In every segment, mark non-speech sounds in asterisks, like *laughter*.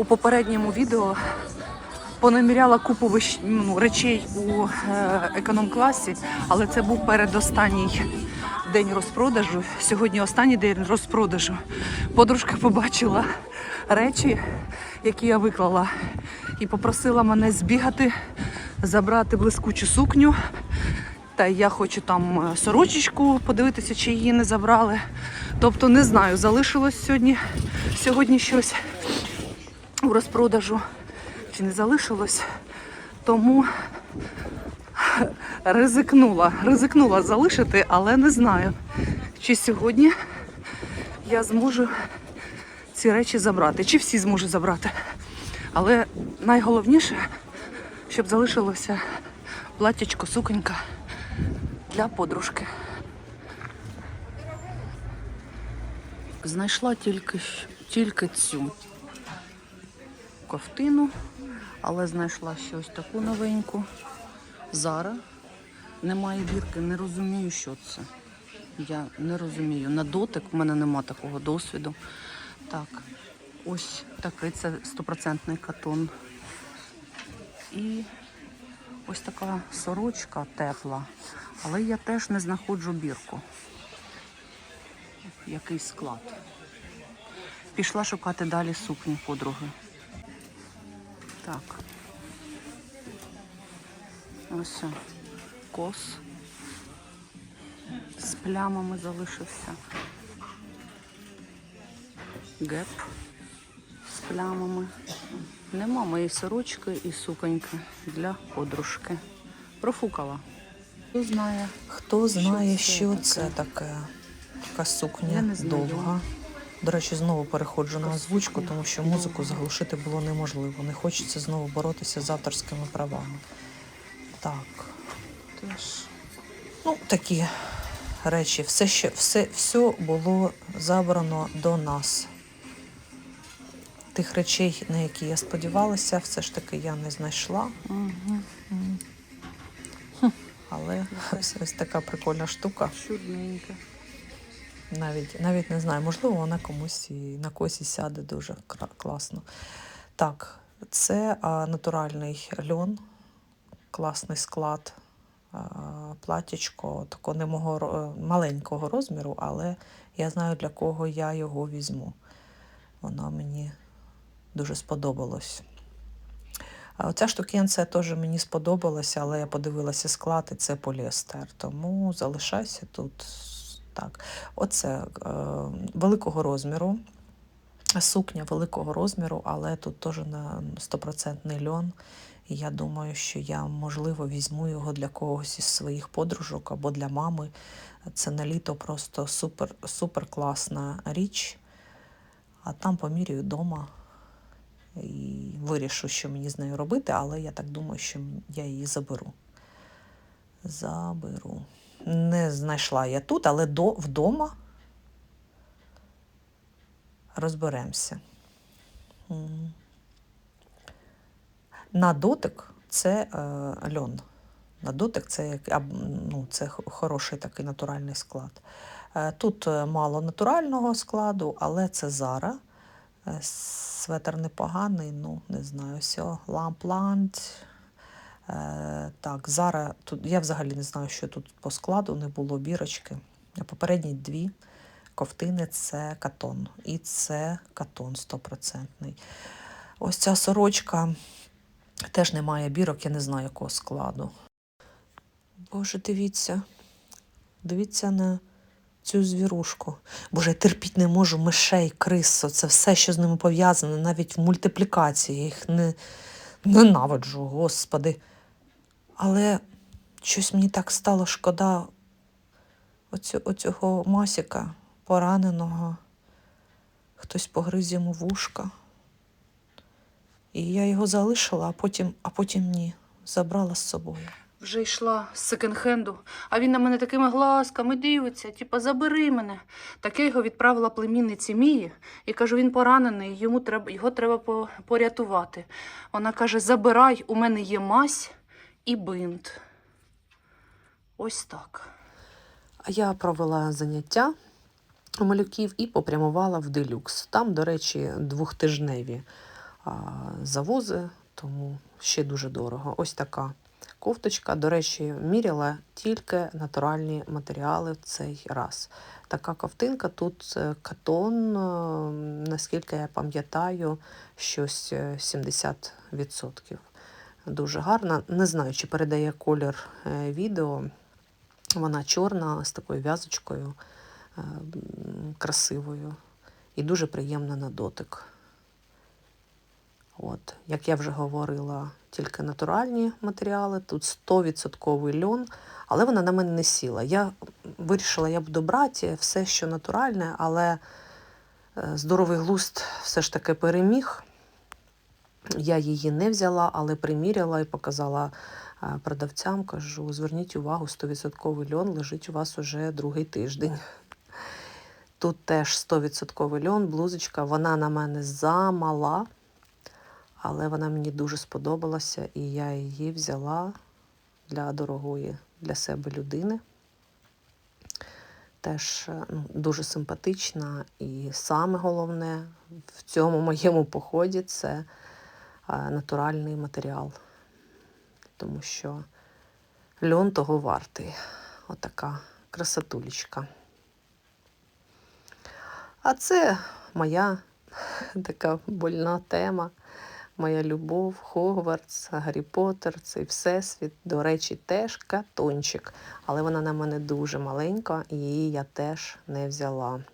у попередньому відео понаміряла купу вищ- ну, речей у е, економ-класі, але це був передостанній день розпродажу. Сьогодні останній день розпродажу. Подружка побачила речі, які я виклала, і попросила мене збігати, забрати блискучу сукню. Та я хочу там е, сорочечку подивитися, чи її не забрали. Тобто не знаю, залишилось сьогодні, сьогодні щось у розпродажу, чи не залишилось. Тому ризикнула, ризикнула залишити, але не знаю, чи сьогодні я зможу ці речі забрати, чи всі зможу забрати. Але найголовніше, щоб залишилося платтячко, суконька для подружки. Знайшла тільки, тільки цю ковтину, але знайшла ще ось таку новеньку. Зара. Немає бірки, не розумію, що це. Я не розумію. На дотик в мене нема такого досвіду. Так, ось такий це стопроцентний катон. І ось така сорочка тепла, але я теж не знаходжу бірку. Який склад. Пішла шукати далі сукні подруги. Так. Ось кос. З плямами залишився. Геп з плямами. Нема моєї сорочки і суконьки для подружки. Профукала. Хто знає? Хто знає, це що це таке? Така Я не знаю. довга. До речі, знову переходжу на озвучку, тому що музику заглушити було неможливо. Не хочеться знову боротися з авторськими правами. Так, Теж. ну такі речі. Все, що, все, все було забрано до нас. Тих речей, на які я сподівалася, все ж таки я не знайшла. Угу. Але ось, така прикольна штука. Чудненько. Навіть, навіть не знаю, можливо, вона комусь і на когось і сяде дуже класно. Так, це а, натуральний льон, класний склад, а, платічко такого не мого маленького розміру, але я знаю, для кого я його візьму. Воно мені дуже сподобалось. Оця штукенція теж мені сподобалася, але я подивилася склад, і це поліестер. Тому залишайся тут. Так, оце е, великого розміру. Сукня великого розміру, але тут теж на стопроцентний льон. І я думаю, що я, можливо, візьму його для когось із своїх подружок або для мами. Це на літо просто супер, супер класна річ. А там поміряю вдома і вирішу, що мені з нею робити, але я так думаю, що я її заберу. Заберу. Не знайшла я тут, але до, вдома розберемося. На дотик це е, льон. На дотик це, ну, це хороший такий натуральний склад. Е, Тут е, мало натурального складу, але це Зара. Е, Светр непоганий, ну не знаю, все. Лампланд. Е, так, Зара, тут я взагалі не знаю, що тут по складу не було бірочки. Попередні дві ковтини це катон. І це катон стопроцентний. Ось ця сорочка теж немає бірок, я не знаю якого складу. Боже, дивіться. Дивіться на цю звірушку. Боже, я терпіть не можу мишей, крис. Це все, що з ними пов'язане, навіть в мультиплікації. Їх не ненавиджу, господи. Але щось мені так стало шкода оцю, оцього масіка пораненого. Хтось погриз йому вушка. І я його залишила, а потім, а потім ні. Забрала з собою. Вже йшла з секонд-хенду, а він на мене такими глазками дивиться, типа забери мене. Так я його відправила племінниці Мії і кажу, він поранений, йому треба, його треба порятувати. Вона каже: забирай, у мене є мазь і бинт. Ось так. А я провела заняття у малюків і попрямувала в делюкс. Там, до речі, двохтижневі завози, тому ще дуже дорого. Ось така кофточка. До речі, міряла тільки натуральні матеріали в цей раз. Така ковтинка тут е, катон, е, наскільки я пам'ятаю, щось е, 70%. Дуже гарна. Не знаю, чи передає колір е, відео. Вона чорна з такою в'язочкою е, красивою і дуже приємна на дотик. От, як я вже говорила, тільки натуральні матеріали, тут 100% льон, але вона на мене не сіла. Я вирішила, я буду брати все, що натуральне, але е, здоровий глузд все ж таки переміг. Я її не взяла, але приміряла і показала е, продавцям. Кажу: зверніть увагу, 100% льон лежить у вас уже другий тиждень. Тут теж 100% льон, блузочка, вона на мене замала, але вона мені дуже сподобалася, і я її взяла для дорогої для себе людини. Теж е, ну, дуже симпатична. І саме головне в цьому моєму поході це е, натуральний матеріал. Тому що льон того вартий. Отака красотулечка. А це моя *laughs* така больна тема, моя любов, Хогвартс, Гаррі Поттер, цей всесвіт. До речі, теж катончик. Але вона на мене дуже маленька, і її я теж не взяла.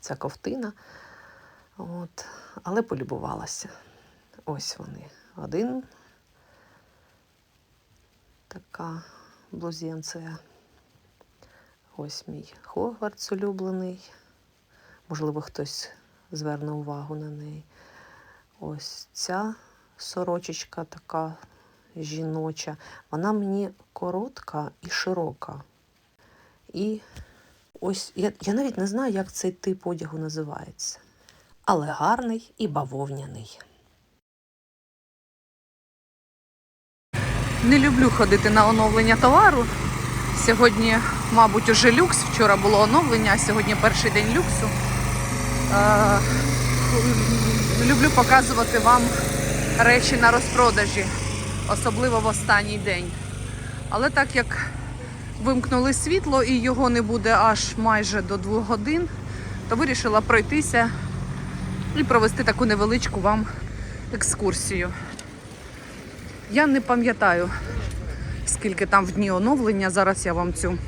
Ця ковтина. От. Але полюбувалася. Ось вони. Один. Така блузенція. Ось мій Хогвартс улюблений. Можливо, хтось зверне увагу на неї. Ось ця сорочечка така жіноча. Вона мені коротка і широка. І ось я, я навіть не знаю, як цей тип одягу називається. Але гарний і бавовняний. Не люблю ходити на оновлення товару. Сьогодні, мабуть, уже люкс. Вчора було оновлення, а сьогодні перший день люксу. Люблю показувати вам речі на розпродажі, особливо в останній день. Але так як вимкнули світло і його не буде аж майже до двох годин, то вирішила пройтися і провести таку невеличку вам екскурсію. Я не пам'ятаю, скільки там в дні оновлення. Зараз я вам цю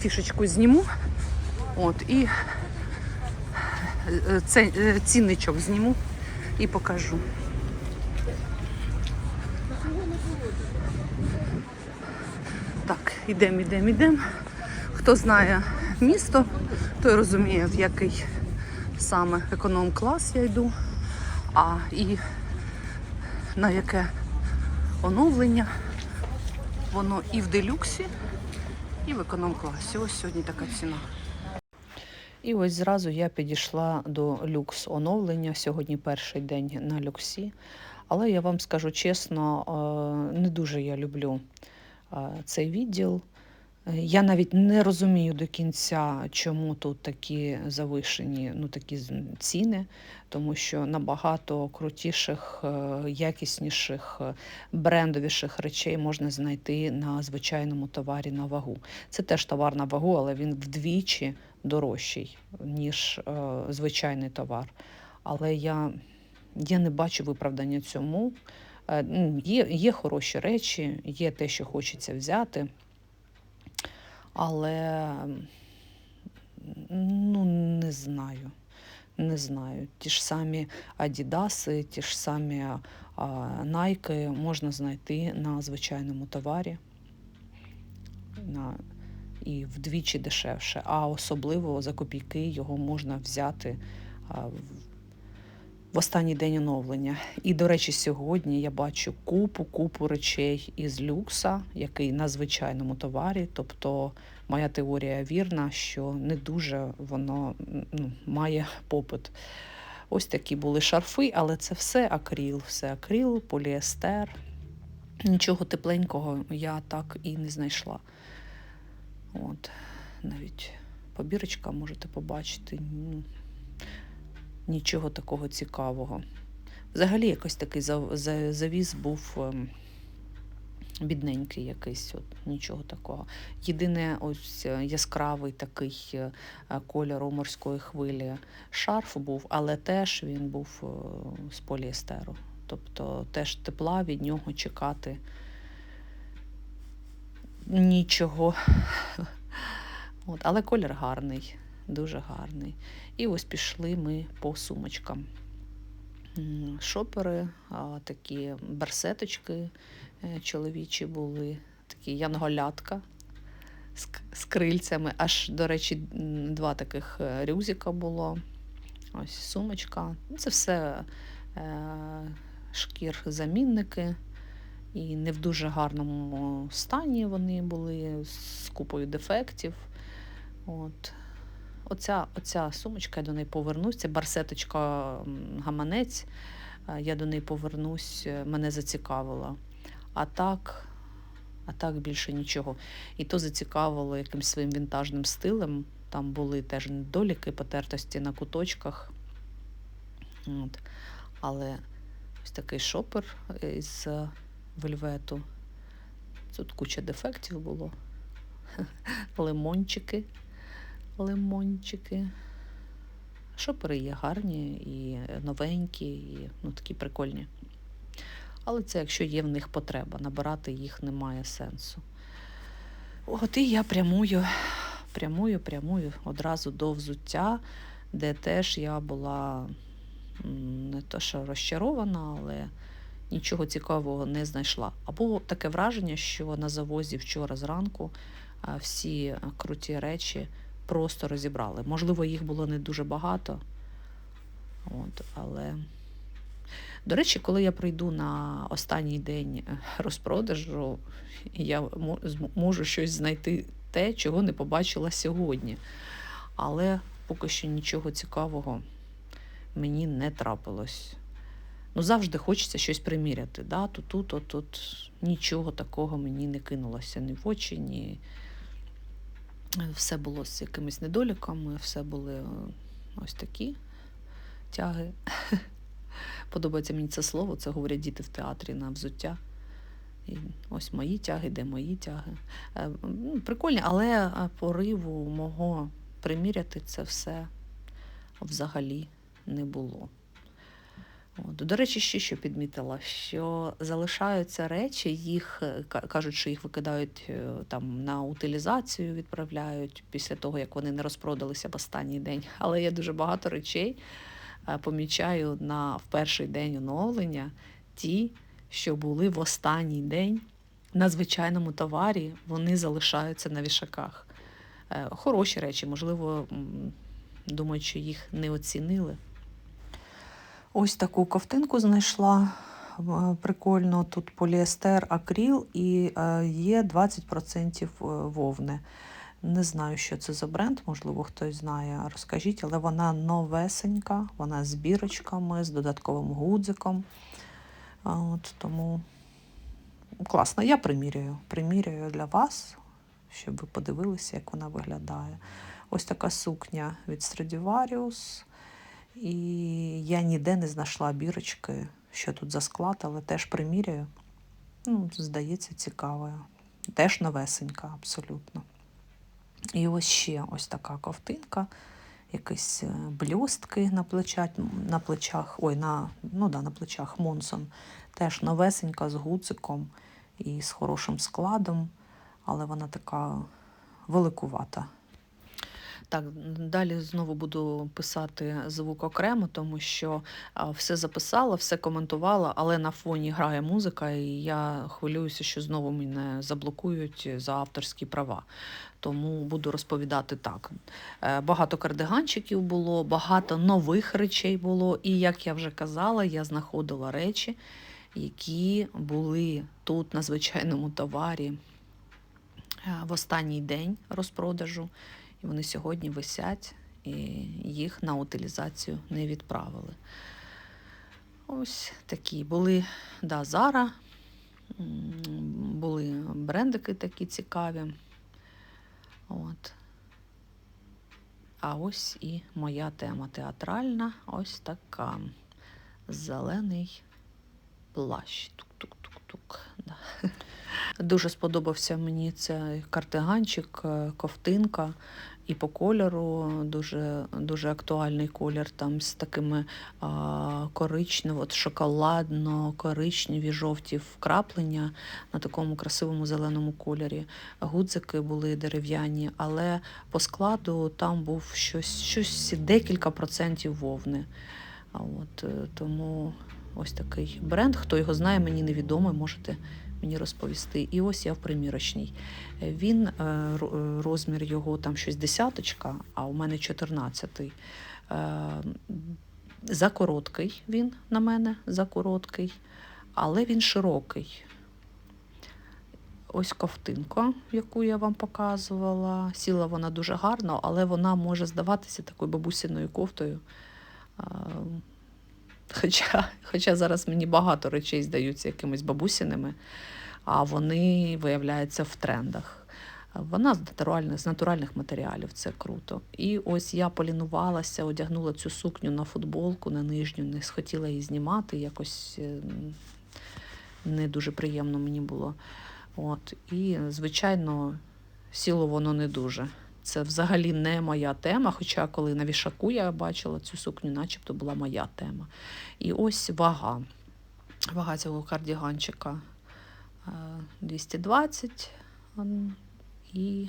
фішечку зніму. От, і цінничок зніму і покажу. Так, ідемо, ідемо, ідемо. Хто знає місто, той розуміє, в який саме економ-клас я йду, а і на яке оновлення. Воно і в делюксі, і в економ-класі. Ось сьогодні така ціна. І ось зразу я підійшла до люкс оновлення. Сьогодні перший день на люксі. Але я вам скажу чесно, е, не дуже я люблю е, цей відділ. Я навіть не розумію до кінця, чому тут такі завишені ну, такі ціни, тому що набагато крутіших, е, якісніших, брендовіших речей можна знайти на звичайному товарі на вагу. Це теж товар на вагу, але він вдвічі дорожчий, ніж е, звичайний товар. Але я, я не бачу виправдання цьому. Е, ну, Є, є хороші речі, є те, що хочеться взяти. Але ну, не знаю. Не знаю. Ті ж самі Адідаси, ті ж самі Найки можна знайти на звичайному товарі. На, і вдвічі дешевше. А особливо за копійки його можна взяти в, останній день оновлення. І, до речі, сьогодні я бачу купу, купу речей із люкса, який на звичайному товарі. Тобто моя теорія вірна, що не дуже воно ну, має попит. Ось такі були шарфи, але це все акріл, все акріл, поліестер. Нічого тепленького я так і не знайшла. От, навіть побірочка можете побачити. Ну, нічого такого цікавого. Взагалі, якось такий завіз був ем, бідненький якийсь, от, нічого такого. Єдине, ось е, яскравий такий е, кольору морської хвилі шарф був, але теж він був е, з поліестеру. Тобто теж тепла від нього чекати нічого. От, але колір гарний, дуже гарний. І ось пішли ми по сумочкам. Шопери, такі барсеточки е, чоловічі були, такі янголятка з, крильцями. Аж, до речі, два таких е, рюкзика було. Ось сумочка. Це все е, шкір замінники. І не в дуже гарному стані вони були з купою дефектів. От. Оця, оця сумочка, я до неї повернусь. Це барсеточка гаманець. Е, Я до неї повернусь, е, мене зацікавила. А так, а так більше нічого. І то зацікавило якимсь своїм вінтажним стилем. Там були теж недоліки, потертості на куточках. От. Але ось такий шопер із е, вельвету. Тут куча дефектів було. *laughs* Лимончики. Лимончики. Шопери є гарні і новенькі, і ну, такі прикольні. Але це якщо є в них потреба, набирати їх немає сенсу. От і я прямую, прямую, прямую одразу до взуття, де теж я була не то, що розчарована, але нічого цікавого не знайшла. Або таке враження, що на завозі вчора зранку всі круті речі просто розібрали. Можливо, їх було не дуже багато. От, але... До речі, коли я прийду на останній день е, розпродажу, я можу щось знайти те, чого не побачила сьогодні. Але поки що нічого цікавого мені не трапилось. Ну, завжди хочеться щось приміряти. Да? То тут, то тут нічого такого мені не кинулося ні в очі, ні. Все було з якимись недоліками, все були е, ось такі тяги. *laughs* Подобається мені це слово, це говорять діти в театрі на взуття. І ось мої тяги, де мої тяги. Е, ну, Прикольні, але е, пориву мого приміряти це все взагалі не було. От. До речі, ще що підмітила, що залишаються речі, їх е, кажуть, що їх викидають е, там на утилізацію, відправляють після того, як вони не розпродалися в останній день. Але є дуже багато речей, е, помічаю на в перший день оновлення ті, що були в останній день на звичайному товарі, вони залишаються на вішаках. Хороші речі, можливо, м, думають, що їх не оцінили. Ось таку ковтинку знайшла. е, Прикольно, тут поліестер, акріл і е, є 20% вовни. Не знаю, що це за бренд, можливо, хтось знає, розкажіть, але вона новесенька, вона з бірочками, з додатковим гудзиком. От, тому класно, я приміряю. Приміряю для вас, щоб ви подивилися, як вона виглядає. Ось така сукня від Stradivarius. І я ніде не знайшла бірочки, що тут за склад, але теж приміряю. Ну, здається, цікавою. Теж новесенька, абсолютно. І ось ще ось така ковтинка, якісь е, блістки на плечах, на плечах, ой, на, ну да, на плечах Монсон. Теж новесенька з гуциком і з хорошим складом, але вона така великувата. Так, далі знову буду писати звук окремо, тому що все записала, все коментувала, але на фоні грає музика, і я хвилююся, що знову мене заблокують за авторські права. Тому буду розповідати так. Е, Багато кардиганчиків було, багато нових речей було. І як я вже казала, я знаходила речі, які були тут на звичайному товарі е, в останній день розпродажу. І вони сьогодні висять, і їх на утилізацію не відправили. Ось такі були да, м, були брендики такі цікаві. От. А ось і моя тема театральна, ось така. Зелений плащ. Тук-тук-тук-тук. Да. Дуже сподобався мені цей картиганчик, е, ковтинка. І по кольору дуже, дуже актуальний колір, там з такими а, коричнево, шоколадно-коричневі жовті вкраплення на такому красивому зеленому кольорі. Гудзики були дерев'яні, але по складу там був щось, щось декілька процентів вовни. А от, е, тому ось такий бренд. Хто його знає, мені невідомо, можете мені розповісти. І ось я в примірочній. Е, Він е, е, розмір його там щось десяточка, а у мене 14. За короткий він на мене, за короткий, але він широкий. Ось ковтинка, яку я вам показувала. Сіла вона дуже гарно, але вона може здаватися такою бабусіною кофтою. Хоча, хоча зараз мені багато речей здаються якимись бабусіними, а вони виявляються в трендах. Вона з натуральних, з натуральних матеріалів, це круто. І ось я полінувалася, одягнула цю сукню на футболку, на нижню, не схотіла її знімати, якось е, не дуже приємно мені було. От. І, звичайно, сіло воно не дуже. Це взагалі не моя тема, хоча коли на вішаку я бачила цю сукню, начебто була моя тема. І ось вага. Вага цього кардіганчика е, 220 м, і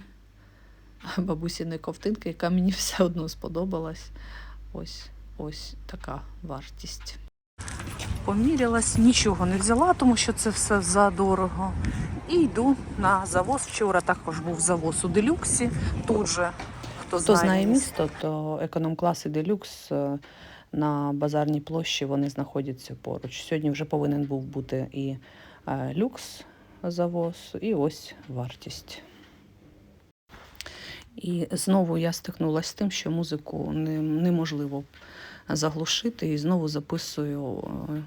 бабусіної ковтинки, яка мені все одно сподобалась. Ось, ось така вартість. Помірялась, нічого не взяла, тому що це все задорого. І йду на завоз. Вчора також був завоз у делюксі. Тут же хто, Хто знає місто, то економ-клас і делюкс е, на базарній площі вони знаходяться поруч. Сьогодні вже повинен був бути і е, люкс завоз, і ось вартість. І знову я стикнулася з тим, що музику не- неможливо заглушити, і знову записую е,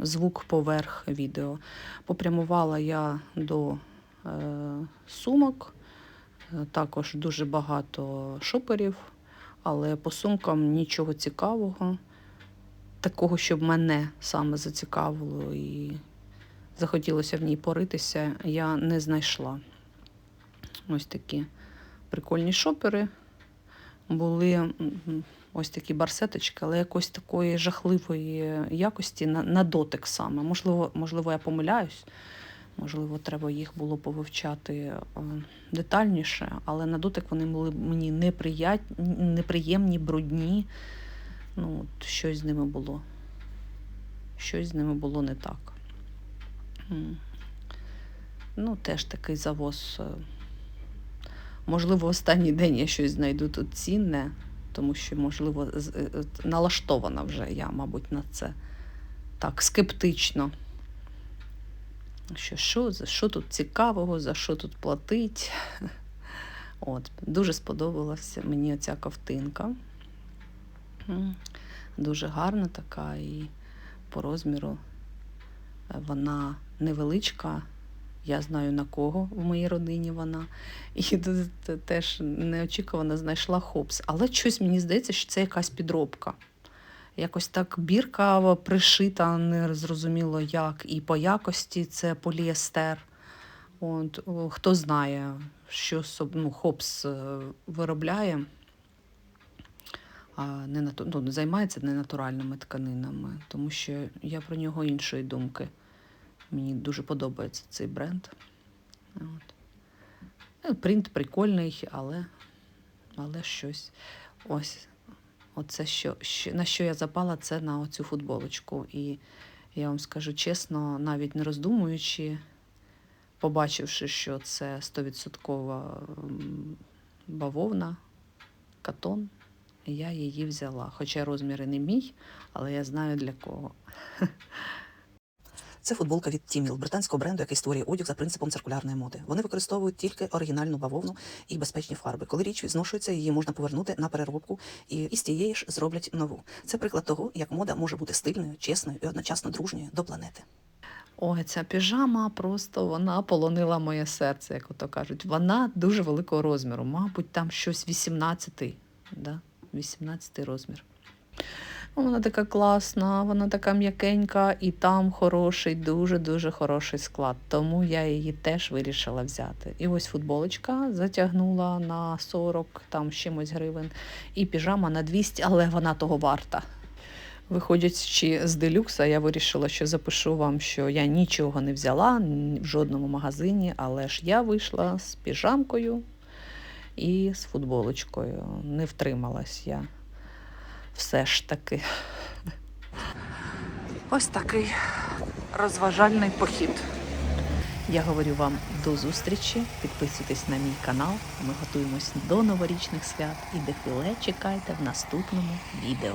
звук поверх відео. Попрямувала я до е, сумок. Е, Також дуже багато шоперів, але по сумкам нічого цікавого. Такого, щоб мене саме зацікавило і захотілося в ній поритися, я не знайшла. Ось такі прикольні шопери. Були ось такі барсеточки, але якось такої жахливої якості на, на дотик саме. Можливо, можливо, я помиляюсь. Можливо, треба їх було повивчати е, детальніше, але на дотик вони були мені неприятні, неприємні, брудні. Ну, от щось з ними було. Щось з ними було не так. Ну, теж такий завоз. е, Можливо, останній день я щось знайду тут цінне, тому що, можливо, е, е, налаштована вже я, мабуть, на це так скептично. Що, що, за що тут цікавого, за що тут платить. *laughs* От, дуже сподобалася мені ця ковтинка. Дуже гарна така і по розміру е, вона невеличка. Я знаю на кого в моїй родині вона. І *laughs* теж неочікувано знайшла хопс. Але щось мені здається, що це якась підробка. Якось так бірка пришита, не зрозуміло як, і по якості це поліестер. От, хто знає, що ну, Хопс е, виробляє, а не ну, займається ненатуральними тканинами, тому що я про нього іншої думки. Мені дуже подобається цей бренд. От. Е, Принт прикольний, але, але щось. Ось. Оце що, що, на що я запала, це на оцю футболочку. І я вам скажу чесно, навіть не роздумуючи, побачивши, що це 100% бавовна, катон, я її взяла. Хоча розміри не мій, але я знаю для кого. *laughs* Це футболка від Тіміл, британського бренду, який створює одяг за принципом циркулярної моди. Вони використовують тільки оригінальну бавовну і безпечні фарби. Коли річ зношується, її можна повернути на переробку і із тієї ж зроблять нову. Це приклад того, як мода може бути стильною, чесною і одночасно дружньою до планети. Ой, ця піжама просто вона полонила моє серце, як ото кажуть. Вона дуже великого розміру, мабуть, там щось 18, да? 18 розмір. Ну, Вона така класна, вона така м'якенька, і там хороший, дуже-дуже хороший склад. Тому я її теж вирішила взяти. І ось футболочка затягнула на 40 там чимось гривень, і піжама на 200, але вона того варта. Виходячи з делюкса, я вирішила, що запишу вам, що я нічого не взяла в жодному магазині, але ж я вийшла з піжамкою і з футболочкою. Не втрималась я все ж таки. Ось такий розважальний похід. Я говорю вам до зустрічі. Підписуйтесь на мій канал. Ми готуємось до новорічних свят і дефіле чекайте в наступному відео.